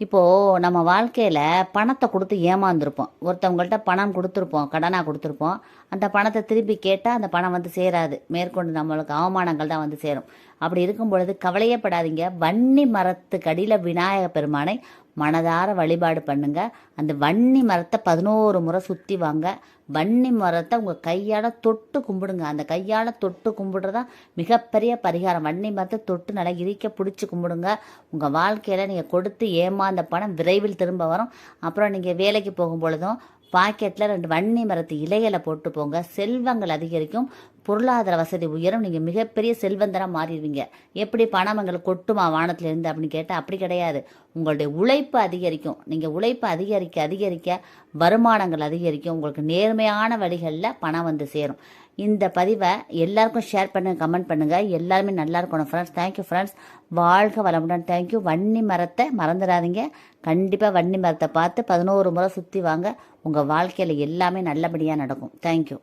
இப்போது நம்ம வாழ்க்கையில் பணத்தை கொடுத்து ஏமாந்துருப்போம். ஒருத்தவங்கள்ட்ட பணம் கொடுத்துருப்போம் கடனாக கொடுத்துருப்போம். அந்த பணத்தை திருப்பி கேட்டால் அந்த பணம் வந்து சேராது. மேற்கொண்டு நம்மளுக்கு அவமானங்கள் தான் வந்து சேரும். அப்படி இருக்கும் பொழுது கவலையப்படாதீங்க வன்னி வன்னி மரத்துக்கடியில் விநாயக பெருமானை மனதார வழிபாடு பண்ணுங்க. அந்த வன்னி மரத்தை பதினோரு முறை சுற்றி வாங்க. வன்னி மரத்தை உங்கள் கையால் தொட்டு கும்பிடுங்க. அந்த கையால் தொட்டு கும்பிடுறதா மிகப்பெரிய பரிகாரம். வன்னி மரத்தை தொட்டு நல்லா இறுக்க பிடிச்சி கும்பிடுங்க. உங்கள் வாழ்க்கையில் நீங்கள் கொடுத்து ஏமாந்த பணம் விரைவில் திரும்ப வரும். அப்புறம் நீங்கள் வேலைக்கு போகும் பொழுதும் பாக்கெட்டில் ரெண்டு வன்னி மரத்து இலைகளை போட்டு போங்க. செல்வங்கள் அதிகரிக்கும். பொருளாதார வசதி உயரும் நீங்கள் மிகப்பெரிய செல்வந்தராக மாறிடுவீங்க. எப்படி பணம் எங்களுக்கு கொட்டுமா வானத்தில் இருந்து அப்படின்னு கேட்டால் அப்படி கிடையாது. உங்களுடைய உழைப்பு அதிகரிக்கும். நீங்கள் உழைப்பு அதிகரிக்க அதிகரிக்க வருமானங்கள் அதிகரிக்கும். உங்களுக்கு நேர்மையான வழிகளில் பணம் வந்து சேரும். இந்த பதிவை எல்லாருக்கும் ஷேர் பண்ணுங்க கமெண்ட் பண்ணுங்க. எல்லாருமே நல்லா இருக்கணும் ஃப்ரெண்ட்ஸ் தேங்க்யூ ஃப்ரெண்ட்ஸ் வாழ்க வளமுடன். தேங்க்யூ வன்னி மரத்தை மறந்துடாதீங்க. கண்டிப்பாக வன்னி மரத்தை பார்த்து பதினோரு முறை சுற்றி வாங்க. உங்கள் வாழ்க்கையில் எல்லாமே நல்லபடியாக நடக்கும். தேங்க்யூ